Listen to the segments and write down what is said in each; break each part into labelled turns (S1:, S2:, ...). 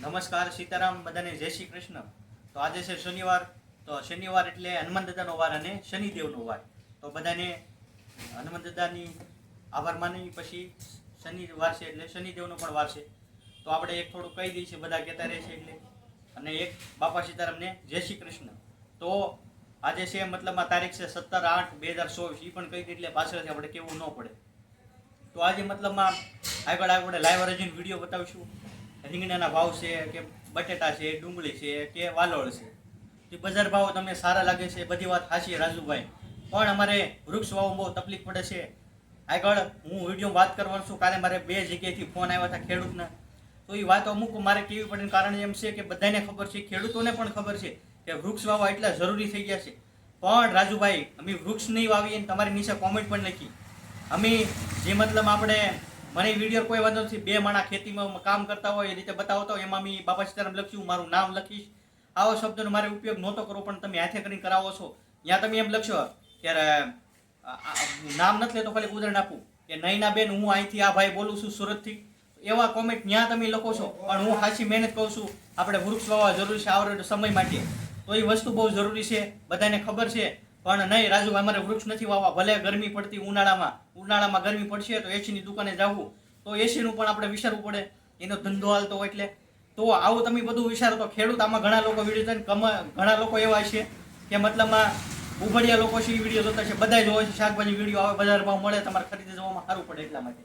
S1: નમસ્કાર સીતારામ, બધાને જય શ્રી કૃષ્ણ. તો આજે છે શનિવાર, તો શનિવાર એટલે હનુમાન દાદાનો વાર અને શનિદેવનો વાર. તો બધાને હનુમાન દાદાની આભાર માની પછી શનિવાર છે એટલે શનિદેવનો પણ વાર છે. તો આપણે એક થોડું કહી દઈએ છીએ, બધા કહેતા રહે છે એટલે. અને એક બાપા સીતારામને જય શ્રી કૃષ્ણ. તો આજે છે મતલબમાં તારીખ છે સત્તર આઠ બે હજાર ચોવીસ એ પણ કહી દે એટલે પાછળથી આપણે કેવું ન પડે. તો આજે મતલબમાં આગળ આગળ લાઈવ અરેન્જ વીડિયો બતાવીશું. રીંગણાના ભાવ છે કે બટેટા છે, ડુંગળી છે, કે વાલોળ છે. એ બજાર ભાવ તમને સારા લાગે છે, બધી વાત સાચી રાજુભાઈ. પણ અમારે વૃક્ષ વાવવું બહુ તકલીફ પડે છે. આગળ હું વીડિયો વાત કરવાનું છું. કાલે મારે બે જગ્યાએથી ફોન આવ્યા હતા ખેડૂતના. તો એ વાત અમુક મારે કેવી પડે કારણ એમ છે કે બધાને ખબર છે, ખેડૂતોને પણ ખબર છે કે વૃક્ષ વાવવા એટલા જરૂરી થઈ ગયા છે. પણ રાજુભાઈ, અમે વૃક્ષ નહીં વાવીએ તમારી નીચે કોમેન્ટ પણ લખી. અમે જે મતલબ આપણે મને વીડિયો કોઈ વાંધો નથી. બે માણા ખેતીમાં કામ કરતા હોય, એ રીતે બતાવતા હોય. એમાં મેં બાબા સીતારામ લખ્યું, મારું નામ લખીશ. આવો શબ્દનો મારે ઉપયોગ નહોતો કરવો, પણ તમે હાથે કરીને કરાવો છો. ત્યાં તમે એમ લખશો, ત્યારે નામ નથી લેતો, ખાલી ઉદાહરણ આપું. કે નૈના બેન હું અહીંથી આ ભાઈ બોલું છું સુરતથી. એવા કોમેન્ટ ત્યાં તમે લખો છો. પણ હું ખાસી મહેનત કહું છું. આપણે વૃક્ષ વાવવા જરૂરી છે આવડે સમય માટે. તો એ વસ્તુ બહુ જરૂરી છે. બધાને ખબર છે. પણ નહીં, રાજુ અમારે વૃક્ષ નથી વાવવા. ભલે ગરમી પડતી ઉનાળામાં ઉનાળામાં ગરમી પડશે તો એસીની દુકાને જવું. તો એસીનું પણ આપણે વિચારવું પડે. એનો ધંધો હાલતો હોય એટલે. તો આવું તમે બધું વિચારો તો ખેડૂત આમાં ઘણા લોકો વીડિયો જોઈને કમ, ઘણા લોકો એવા છે કે મતલબમાં ઉભડિયા લોકો છે એ વીડિયો જોતા છે. બધા જ હોય છે, શાકભાજી વીડિયો આવે, બજાર ભાવ મળે, તમારે ખરીદી જવામાં સારું પડે એટલા માટે.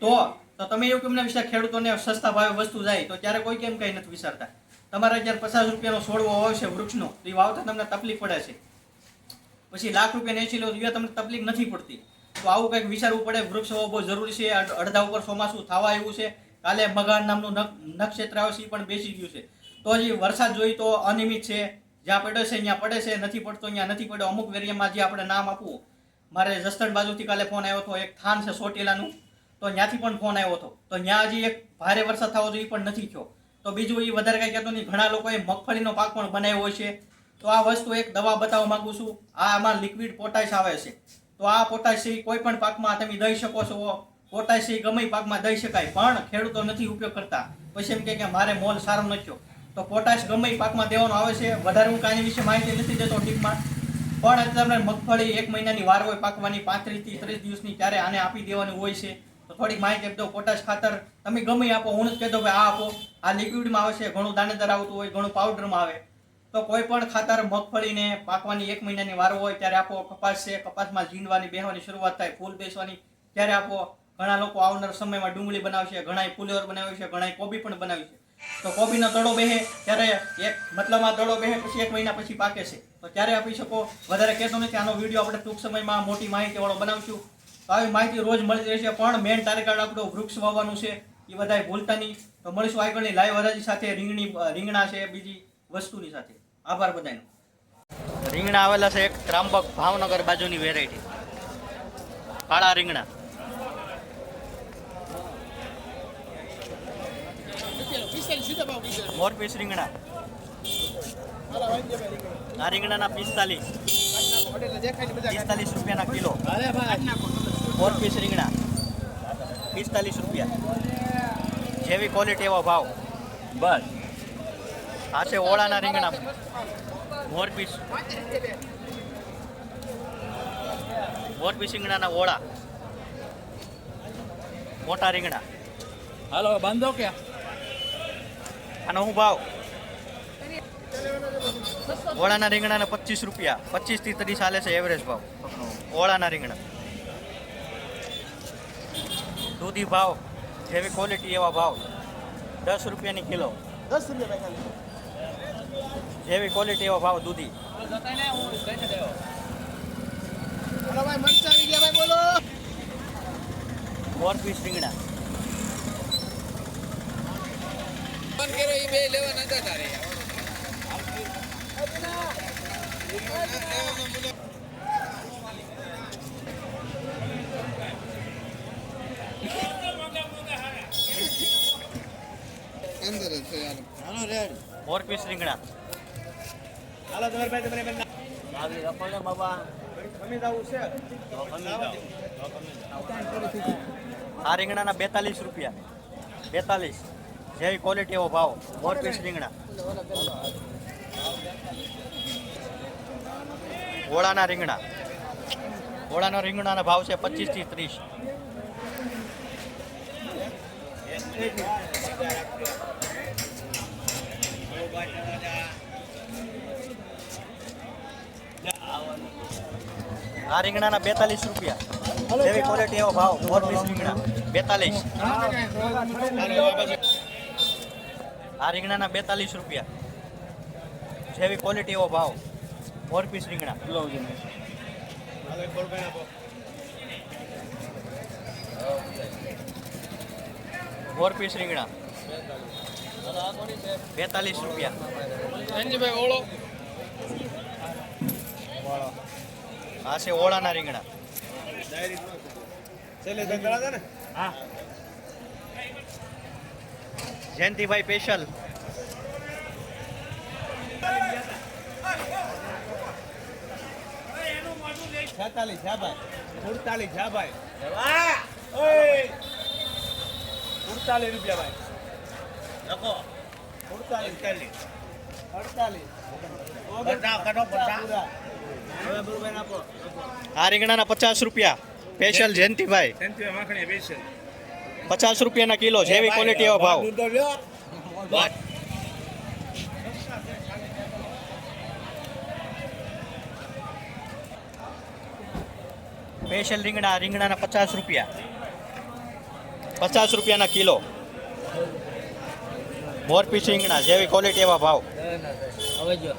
S1: તો તો તમે એવું કેમને વિચાર? ખેડૂતોને સસ્તા ભાવે વસ્તુ જાય, તો ત્યારે કોઈ કેમ કંઈ નથી વિચારતા. તમારે જ્યારે પચાસ રૂપિયાનો છોડવો હોય છે વૃક્ષનો, તો એ વાવતા તમને તકલીફ પડે છે. પછી લાખ રૂપિયા એસી લો તો તમને તકલીફ નથી પડતી. તો આવું કંઈક વિચારવું પડે, વૃક્ષ હોવો બહુ જરૂરી છે. અડધા ઉપર ચોમાસું થવા આવ્યું છે. કાલે બગાડ નામનું નક- નક્ષત્ર આવે છે એ પણ બેસી ગયું છે. તો હજી વરસાદ જોઈ તો અનિયમિત છે. જ્યાં પડે છે, ત્યાં પડે છે. નથી પડતો, ત્યાં નથી પડ્યો. અમુક વેરિયામાં જે આપણે નામ આપવું. મારે જસદણ બાજુથી કાલે ફોન આવ્યો હતો. એક થાન છે સોટેલાનું. તો ત્યાંથી પણ ફોન આવ્યો હતો. તો ત્યાં હજી એક ભારે વરસાદ થવો જોઈએ પણ નથી થયો. તો બીજું એ વધારે કાંઈ કહેતો નહીં. ઘણા લોકોએ મગફળીનો પાક પણ બનાવ્યો હોય છે. તો આ વસ્તુ એક દવા બતાવવા માંગુ છું. આ આમાં લિક્વિડ પોટાશ આવે છે. તો આ પોટાશ કોઈ પણ પાકમાં તમે દઈ શકો છો. પોટાશી ગમે પાકમાં દઈ શકાય, પણ ખેડૂતો નથી ઉપયોગ કરતા. પછી એમ કે મારે મોલ સારો નથી તો પોટાશ ગમે પાકમાં દેવાનો આવે છે, વધારે હું કાંઈ વિશે માહિતી નથી દેતો ટીપમાં પણ અત્યારે મગફળી એક મહિનાની વાર હોય પાકવાની પાંત્રીસથી ત્રીસ દિવસની, ત્યારે આને આપી દેવાની હોય છે. તો થોડીક માહિતી આપી દો પોટાશ ખાતર તમે ગમે આપો, હું જ કહેતો કે આ આપો. આ લિક્વિડમાં આવે છે, ઘણું દાણેદાર આવતું હોય, ઘણું પાવડરમાં આવે. તો કોઈ પણ ખાતર મગફળીને પાકવાની એક મહિનાની વારો હોય ત્યારે આપો કપાસ છે, કપાસમાં ઝીંડવાની બેહવાની શરૂઆત થાય, ફૂલ બેસવાની. ત્યારે આપો ઘણા લોકો આવનાર સમયમાં ડુંગળી બનાવશે ઘણા ફુલેવર બનાવે છે ઘણા કોબી પણ બનાવે છે તો કોબીનો દડો બેહે ત્યારે એક મતલબમાં દડો બેહે, પછી એક મહિના પછી પાકે છે. તો ત્યારે આપી શકો. વધારે કહેતો નથી, આનો વીડિયો આપણે ટૂંક સમયમાં મોટી માહિતીવાળો બનાવશું. તો આવી માહિતી રોજ મળતી રહેશે, પણ મેન ટાર્ગેટ આપણું વૃક્ષ વાવવાનું છે, એ બધાય ભૂલતા નહીં. તો મળીશું આગળની લાઈવ હરાજી સાથે. રીંગણી, રીંગણા છે, બીજી વસ્તુની સાથે. આભાર બધાનો. રીંગણા આવેલા છે એક ત્રાંબક ભાવનગર બાજુની વેરાયટી કાળા રીંગણા. મોર પીસ રીંગણા. આ રીંગણાના પિસ્તાલીસ. પિસ્તાલીસ રૂપિયાના કિલો. મોર પીસ રીંગણા. પિસ્તાલીસ રૂપિયા. જેવી ક્વોલિટી એવો ભાવ. બસ. આ છે ઓળાના રીંગણા. મોર પીસ મોર પીસ રીંગણાના ઓળા. મોટા રીંગણા.
S2: હાલો બાંધો કે?
S1: આનો શું ભાવ? ઓળાના રીંગણાના પચીસ રૂપિયા. પચીસથી ત્રીસ ચાલે છે એવરેજ ભાવ. ઓળાના રીંગણા. દૂધી ભાવ જેવી ક્વોલિટી એવા ભાવ. દસ રૂપિયાની કિલો.
S3: દસ રૂપિયા
S1: જેવી ક્વોલિટી એવો ભાવ દૂધી.
S3: ફોર ભાઈ મરચા આવી ગયા ભાઈ બોલો.
S1: મોર પીસ રીંગણા.
S2: ફોન એ બે લેવા નતા તારે.
S3: અંદર છે યાર. રેડ
S1: મોર પીસ રીંગણા.
S3: હાલો તમારે ભાઈ બેન
S1: આવી રખોલે બાબા.
S3: ખમી જવું છે.
S1: આ રીંગણાના બેતાલીસ રૂપિયા. બેતાલીસ. જેવી ક્વોલિટી એવો ભાવ. ફોર પીસ રીંગણા. ઓળાના રીંગણા. ઓળાના રીંગણાના ભાવ છે પચીસથી ત્રીસ. આ રીંગણાના બેતાલીસ રૂપિયા. જેવી ક્વોલિટી એવો ભાવ ફોર પીસ રીંગણા. બેતાલીસ. આ રીંગણાના બેતાલીસ રૂપિયા. જેવી ક્વોલિટી એવો ભાવ ફોર પીસ રીંગણા. ફોર પીસ રીંગણા. બેતાલીસ રૂપિયા. આ છે ઓળાના રીંગણા. જયંતિભાઈ સ્પેશિયલ.
S3: છેતાલીસ છે ભાઈ. સુડતાલીસ ભાઈ. સુડતાલીસ રૂપિયા ભાઈ. લખો. સુડતાલીસ અડતાલીસ.
S1: આ રીંગણાના પચાસ રૂપિયા. સ્પેશિયલ જયંતિભાઈ. પચાસ રૂપિયાના કિલો, જેવી ક્વોલિટી ભાવ. સ્પેશિયલ રીંગણા, રીંગણાના પચાસ રૂપિયા. પચાસ રૂપિયાના કિલો. મોરપીસ રીંગણા, જેવી ક્વોલિટી એવા ભાવ.
S2: હવે જો.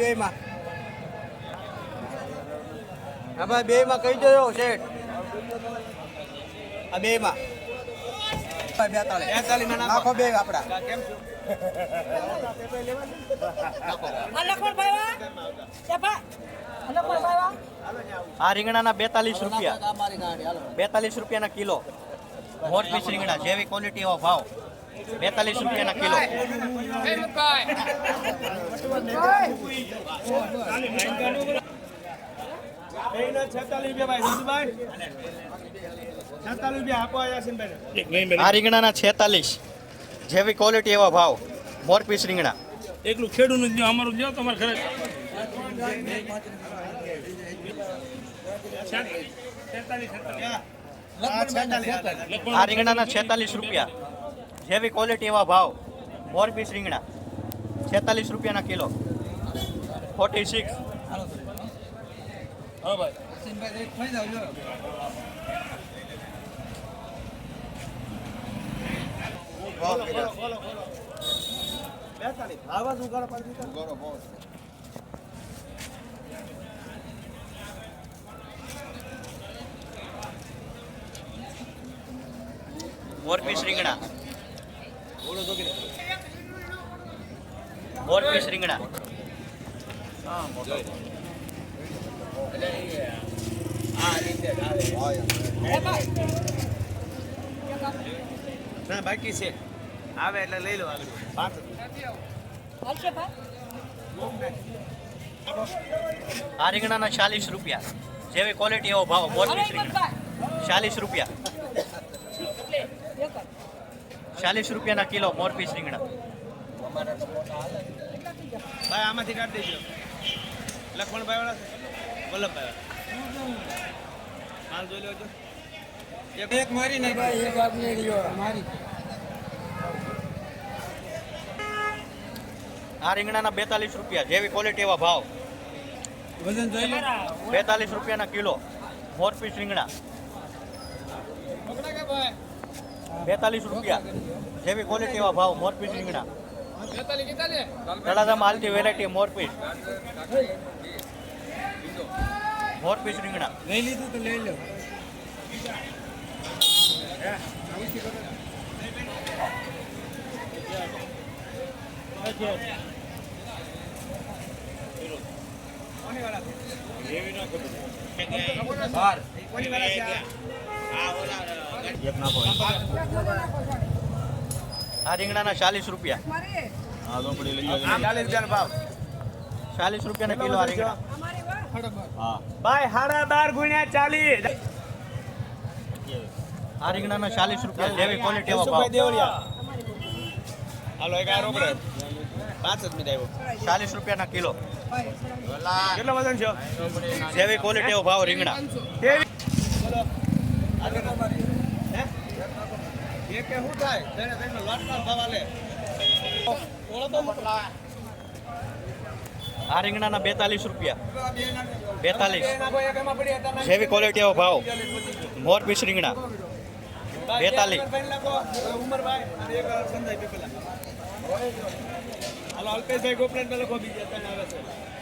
S3: બે માં હા ભાઈ બે માં કહી દો શેઠ. આ બે માં બેતાલીસ નાખો બે આપડા.
S1: આ રીંગણાના બેતાલીસ રૂપિયા. બેતાલીસ રૂપિયાના કિલો. મોરપીસ રીંગણા જેવી ક્વોલિટી એવો ભાવ. બેતાલીસ રૂપિયાના કિલો. આ રીંગણાના છેતાલીસ. જેવી ક્વોલિટી એવા ભાવ. મોરપીસ રીંગણા.
S4: એકલું ખેડૂત અમારું જો તમારે ખરે
S1: આ રીંગણાના છેતાલીસ રૂપિયા. જેવી ક્વોલિટી એવા ભાવ. મોરપીસ રીંગણા. છેતાલીસ રૂપિયાના કિલો. ફોર્ટી સિક્સ
S4: હા
S1: મોરપીસ રીંગણા. મોરપીસ રીંગણા.
S5: એ ભાઈ
S3: ના બાકી છે. આવે એટલે લઈ લો આગળ. પાંચ
S1: આ રીંગણાના ચાલીસ રૂપિયા. જેવી ક્વોલિટી એવો ભાવ મોરપીસ રીંગણા. ચાલીસ રૂપિયા. ચાલીસ રૂપિયાના કિલો મોરપીસ રીંગણા.
S3: ભાઈ આમાંથી કાઢી દેજો. લખમણભાઈ વાળા છે. વલ્લભભાઈ વાળા માલ જોઈ લેજો એક એક મારી નહીં ભાઈ એક આપને મારી.
S1: આ રીંગણાના બેતાલીસ રૂપિયા જેવી ક્વોલિટી એવા ભાવ.
S3: વજન જોઈ લો.
S1: બેતાલીસ રૂપિયાના કિલો મોરપીસ રીંગણા. બેતાલીસ રૂપિયા. જેવી ક્વોલિટી એવા ભાવ મોરપીસ રીંગણા. તળાજામાં હાલતી વેરાયટી મોરપીસ મોરપીસ રીંગણા.
S3: લઈ લીધું તો લઈ લો. કોની વાળા છે
S1: આ રીંગણાના ચાલીસ રૂપિયા.
S3: ચાલીસ રૂપિયાનો ભાવ.
S1: ચાલીસ રૂપિયાના કિલો આ રીંગણા. હા.
S3: ભાઈ સાડા બાર ગુણ્યા ચાલીસ.
S1: આ રીંગણાના ચાલીસ રૂપિયા જેવી ક્વોલિટી એવો ભાવ.
S3: હાલો એક આ રોકડે. પાંચ જ આવ્યો
S1: ચાલીસ રૂપિયાના કિલો.
S3: કેટલો વજન છે?
S1: જેવી ક્વોલિટી એવો ભાવ રીંગણા.
S3: એ શું થાય? તેને તેને લોટમાં ભાવ આલે
S1: આ રીંગણાના બેતાલીસ રૂપિયા. બેતાલીસ.
S3: એક
S1: જેવી ક્વોલિટી એવો ભાવ. મોર પીસ રીંગણા. બેતાલીસ.
S3: એક હાલો અલ્પેશભાઈ ગોપરાજ પેલા લખો બીજા આવે છે.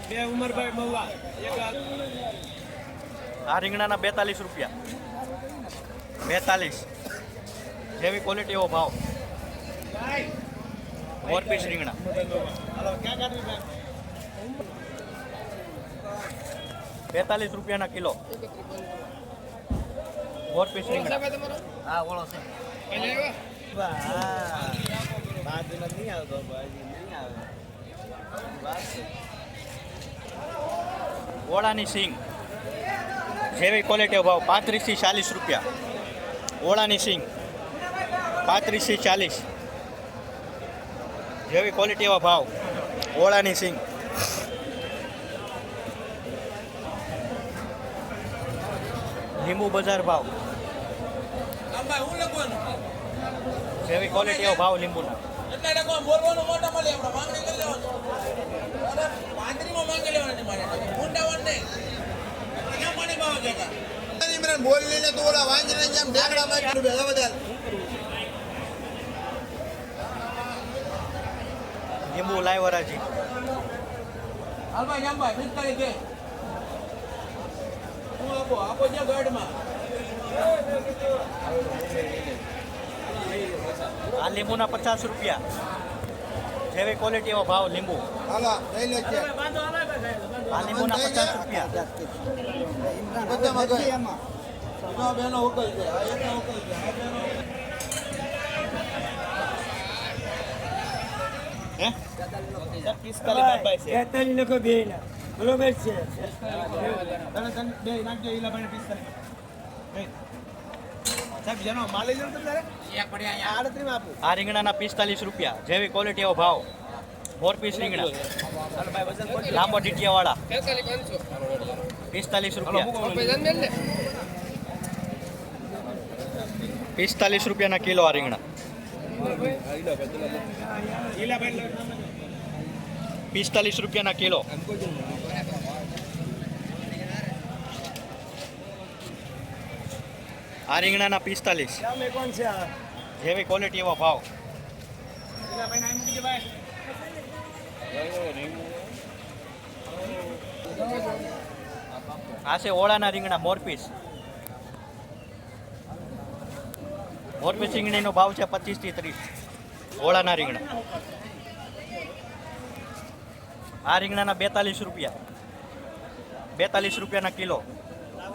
S3: બે ઉમરભાઈ મહુવા. એક
S1: આ રીંગણાના બેતાલીસ રૂપિયા. બેતાલીસ. જેવી ક્વોલિટી એવો ભાવ મોર પીસ રીંગણા
S3: હાલો ક્યાં કાઢવી ભાઈ
S1: બેતાલીસ રૂપિયાના કિલો મોર પીસ રીંગણા હા ઓળો છે
S3: બાદ નહીં આવતો ભાઈ નહીં આવે વાત છે
S1: ઓળાની સિંગ જેવી ક્વોલિટી ભાવ પાંત્રીસથી ચાલીસ રૂપિયા ઓળાની સિંગ પાંત્રીસથી ચાલીસ. જેવી ક્વોલિટી એવા ભાવ. ઓળાની સિંગ. લીંબુ બજાર ભાવ.
S2: આમાં હું લખવાનું
S1: જેવી ક્વોલિટી એવો ભાવ લીંબુના.
S2: એટલે એટલે તો ઓલા મોટા જેમ આપણે માંગણી કરી લેવાનું અરે પાંત્રીમાં માંગી લેવાની મારે ઊંડાવન નહીં ક્યાં પાણી ભાવ જતા
S6: બોલી ને તો ઓલા વાંજને જેમ ઢેકડા મારી ભેગા બધા
S1: લીંબુ લાઈવરાજી
S2: હાલભાઈ જામભાઈ પિસ્તાળી કે હું આપો આપો છે ગાર્ડમાં.
S1: આ લીંબુના પચાસ રૂપિયા. જેવી ક્વોલિટી એવો ભાવ લીંબુ.
S6: લઈ
S1: આ લીંબુના પચાસ રૂપિયા.
S6: બધા ગઈ બેનો ઉકલ છે આ એકનો ઉકલ છે.
S5: લખો બે ના
S3: પિસ્તાલીસ
S1: આ રીંગણાના પિસ્તાલીસ રૂપિયા. જેવી ક્વોલિટી એવો ભાવ. ફોર પીસ રીંગણા. લાંબો
S2: ડીટીયા વાળા
S1: પિસ્તાલીસ રૂપિયા. પિસ્તાલીસ રૂપિયાના કિલો આ રીંગણા. પિસ્તાલીસ રૂપિયાના કિલો આ રીંગણાના પિસ્તાલીસ. જેવી ક્વોલિટી એવો ભાવ. આ છે ઓળાના રીંગણા મોરપીસ મોરપીસ રીંગણીનો ભાવ છે પચીસથી ત્રીસ. ઓળાના રીંગણા. આ રીંગણાના બેતાલીસ રૂપિયા. બેતાલીસ રૂપિયાના કિલો.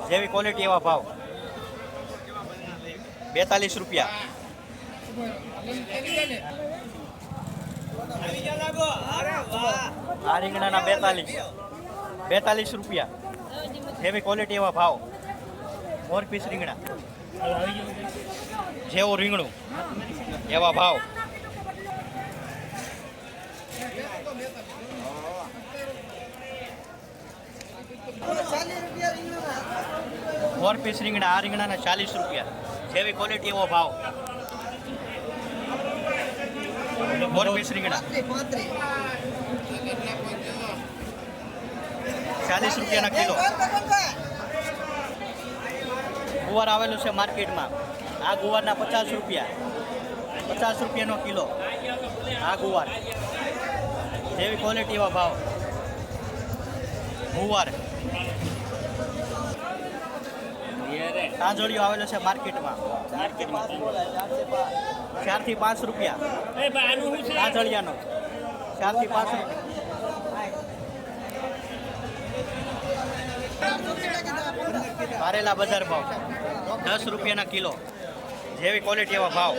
S1: જેવી ક્વોલિટી એવા ભાવ. બેતાલીસ રૂપિયા. આ રીંગણાના બેતાલીસ. બેતાલીસ રૂપિયા. જેવી ક્વોલિટી એવા ભાવ. મોર પીસ રીંગણા. જેવું રીંગણું. એવા ભાવ. મોર પીસ રીંગણા, આ રીંગણાના ચાલીસ રૂપિયા. જેવી ક્વોલિટી એવો ભાવ. ફોર પીસ રીંગણા. ચાલીસ રૂપિયાના કિલો. ગુવાર આવેલું છે માર્કેટમાં. આ ગુવારના પચાસ રૂપિયા. પચાસ રૂપિયાનો કિલો. આ ગુવાર. જેવી ક્વોલિટી એવા ભાવ. ગુવાર. તાંજોળીઓ આવેલો છે માર્કેટમાં. માર્કેટમાં ચારથી પાંચ રૂપિયા. તાંજળિયાનો. ચારથી પાંચ રૂપિયા. કારેલા બજાર ભાવ. દસ રૂપિયાના કિલો. જેવી ક્વોલિટી એવા ભાવ.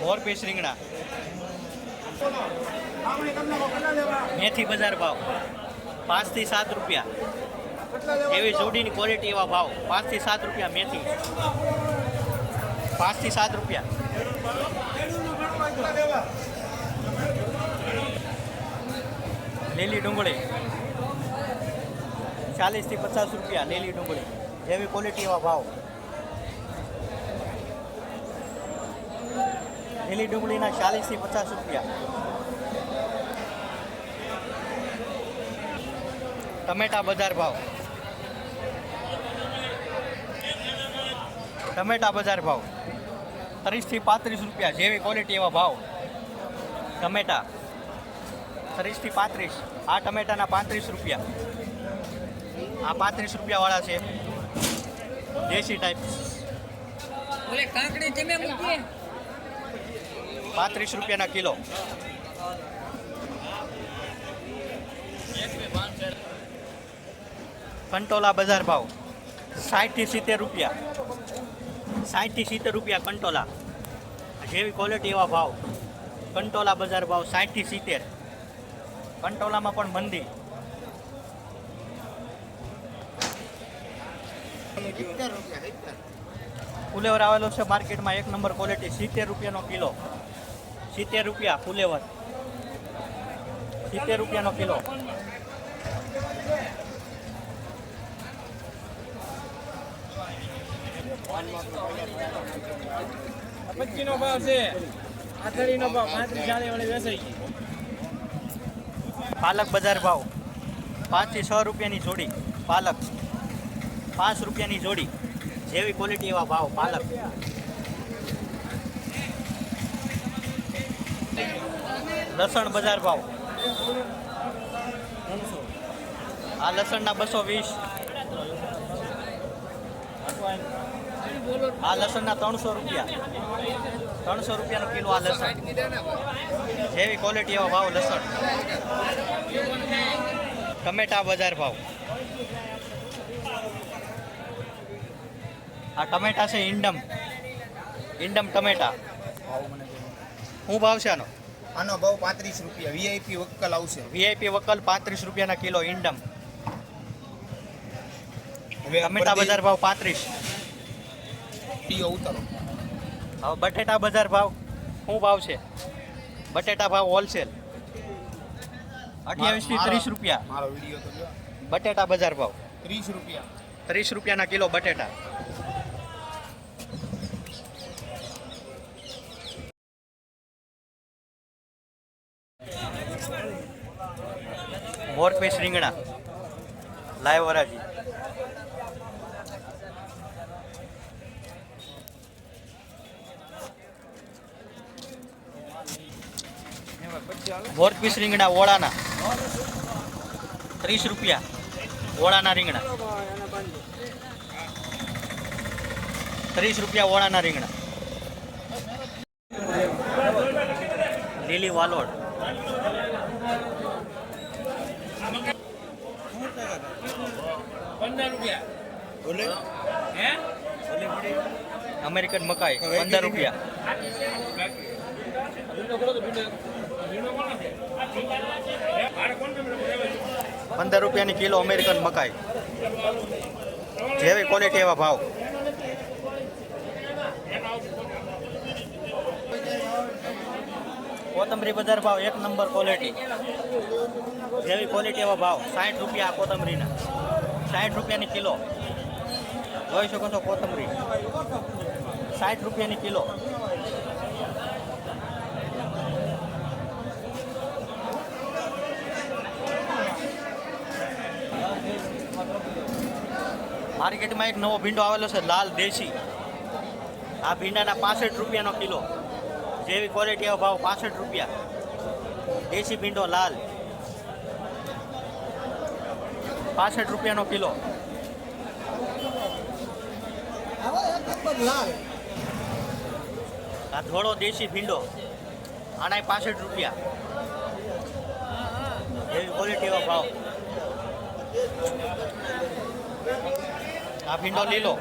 S1: મોર પીસ રીંગણા. મેથી બજાર ભાવ. પાંચથી સાત રૂપિયા. એવી જોડીની ક્વોલિટી એવા ભાવ. પાંચથી સાત રૂપિયા મેથી. પાંચથી સાત રૂપિયા. લીલી ડુંગળી. ચાલીસથી પચાસ રૂપિયા લીલી ડુંગળી. જેવી ક્વોલિટી એવા ભાવ. લીલી ડુંગળીના ચાલીસથી પચાસ રૂપિયા. ટમેટા બજાર ભાવ. ટમેટા બજાર ભાવ. ત્રીસથી પાંત્રીસ રૂપિયા જેવી ક્વોલિટી એવા ભાવ. ટમેટા. ત્રીસથી પાંત્રીસ. આ ટમેટાના પાંત્રીસ રૂપિયા. આ પાંત્રીસ રૂપિયાવાળા છે. દેશી ટાઈપ
S5: કાંકડી
S1: પાંત્રીસ રૂપિયાના કિલો. કંટોલા બજાર ભાવ. સાઠથી સિત્તેર રૂપિયા. સાઠથી સિત્તેર રૂપિયા કંટોલા. જેવી ક્વોલિટી એવા ભાવ. કંટોલા બજાર ભાવ સાઠથી સિત્તેર. કંટોલામાં પણ મંદી. ફુલેવર આવેલો છે માર્કેટમાં એક નંબર ક્વોલિટી સિત્તેર રૂપિયાનો કિલો. સિત્તેર રૂપિયા ફુલેવર. સિત્તેર રૂપિયાનો કિલો.
S3: પચીનો ભાવ છે. આથડીનો ભાવ પાંત્રીસ ચાલીસ વાળી વેચાઈ ગઈ
S1: પાલક બજાર ભાવ. પાંચથી છ રૂપિયાની જોડી, પાલક. પાંચ રૂપિયાની જોડી, જેવી ક્વોલિટી એવા ભાવ, પાલક. લસણ બજાર ભાવ. આ લસણના બસો વીસ. આ લસણના ત્રણસો રૂપિયા. ત્રણસો રૂપિયાનો કિલો આ લસણ. જેવી ક્વોલિટી એવા ભાવ લસણ. ટમેટા બજાર ભાવ. આ ટમેટા છે ઇન્ડમ ઇન્ડમ ટમેટા. શું ભાવ છે આનો?
S6: આનો ભાવ પાંત્રીસ રૂપિયા. વીઆઈપી વક્કલ આવશે.
S1: વીઆઈપી વકલ પાંત્રીસ રૂપિયાના કિલો ઇન્ડમ ટમેટા બજાર ભાવ પાંત્રીસ.
S6: ડીઓ ઉતારો.
S1: હવે બટેટા બજાર ભાવ શું ભાવ છે? બટેટા ભાવ હોલસેલ
S6: અઠ્યાવીસથી
S1: ત્રીસ રૂપિયા.
S6: મારો વીડિયો તો જો.
S1: બટેટા બજાર ભાવ.
S6: ત્રીસ રૂપિયા.
S1: ત્રીસ રૂપિયાના કિલો બટેટા. મોરપેશ રીંગણા. લાઈવ વરાજી. મોરપીસ રીંગણા ઓળાના ત્રીસ રૂપિયા. ઓળાના રીંગણા. ત્રીસ રૂપિયા ઓળાના રીંગણા. લીલી વાલોડ.
S3: પંદર રૂપિયા.
S1: અમેરિકન મકાઈ પંદર રૂપિયા. પંદર રૂપિયાની કિલો અમેરિકન મકાઈ. જેવી ક્વોલિટી એવા ભાવ. કોથમરી બજાર ભાવ એક નંબર ક્વોલિટી જેવી ક્વોલિટી એવા ભાવ. સાઠ રૂપિયા કોથમરીના. સાઠ રૂપિયાની કિલો. જોઈ શકો છો કોથમરી. સાઠ રૂપિયાની કિલો. માર્કેટમાં એક નવો ભીંડો આવેલો છે, લાલ દેશી. આ ભીંડાના પાસઠ રૂપિયાનો કિલો. જેવી ક્વોલિટી એવો ભાવ પાસઠ રૂપિયા. દેશી ભીંડો લાલ. પાસઠ રૂપિયાનો કિલો. આ ધોળો દેશી ભીંડો. આના પાસઠ રૂપિયા. એવી ક્વોલિટી એવો ભાવ. આ ભીંડો લીલો.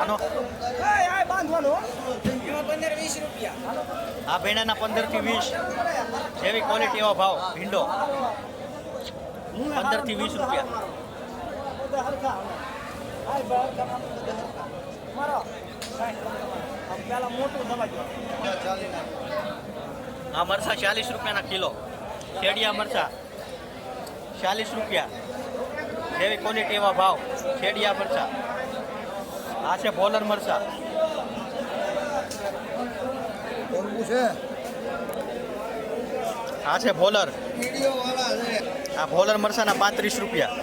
S1: આનો
S5: એ આ બાંધવાનું. હો.
S1: આ ભેણાના પંદરથી વીસ. જેવી ક્વોલિટી એવો ભાવ ભીંડો. પંદરથી વીસ રૂપિયા. આ મરસા ચાલીસ રૂપિયાના કિલો. કેડિયા મરસા ચાલીસ રૂપિયા. જેવી ક્વોલિટી એવા ભાવ. ખેડિયા મરચા. આ છે બોલર
S6: મરચા.
S1: આ છે
S6: ભોલર
S1: આ ભોલર મરસાના પાંત્રીસ રૂપિયા.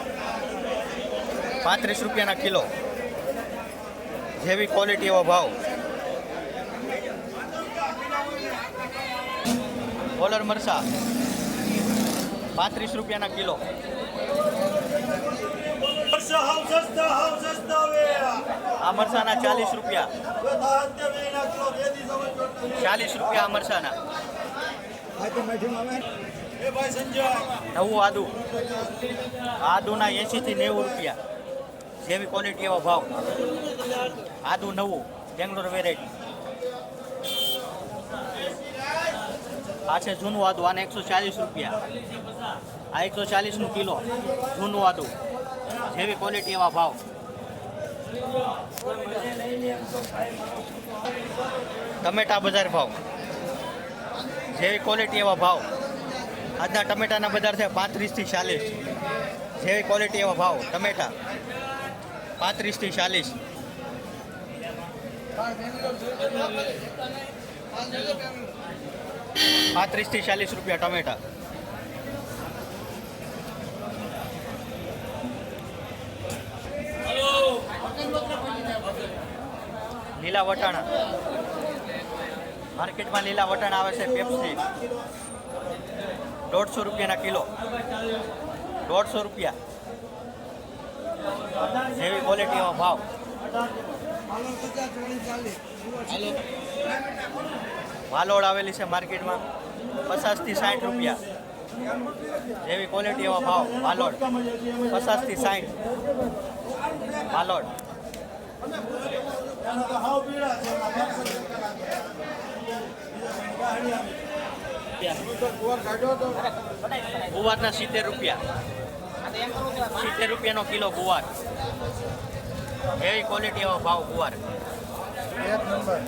S1: પાંત્રીસ રૂપિયાના કિલો. જેવી ક્વોલિટી એવો ભાવ. બોલર મરચા. પાંત્રીસ રૂપિયાના કિલો. આ મરસાના ચાલીસ રૂપિયા. ચાલીસ રૂપિયા મરસાના નવું આદુ. આદુના એંસી થી નેવું રૂપિયા. જેવી ક્વોલિટી એવો ભાવ. આદુ નવું, બેંગ્લોર વેરાયટી આ છે જૂનું આદુ, આને એકસો ચાલીસ રૂપિયા. આ એકસો ચાલીસનું કિલો. જૂનું આદું જેવી ક્વોલિટી એવા ભાવ. ટમેટા બજાર ભાવ. જેવી ક્વોલિટી એવા ભાવ. આજના ટમેટાના બજાર છે પાંત્રીસથી ચાલીસ. જેવી ક્વોલિટી એવા ભાવ. ટમેટા પાંત્રીસથી ચાલીસ. પાંત્રીસથી ચાલીસ રૂપિયા ટમેટા. લીલા વટાણા. માર્કેટમાં લીલા વટાણા આવે છે પેપ્સી. દોઢસો રૂપિયાના કિલો. દોઢસો રૂપિયા. જેવી ક્વોલિટીનો ભાવ. વાલોડ આવેલી છે માર્કેટમાં. પચાસથી સાઠ રૂપિયા. જેવી ક્વોલિટી એવો ભાવ. વાલોડ પચાસથી સાઠ. વાલોડ ગુવારના સિત્તેર રૂપિયા. સિત્તેર રૂપિયાનો કિલો ગુવાર. એવી ક્વોલિટી એવો ભાવ ગુવાર.
S6: નંબર.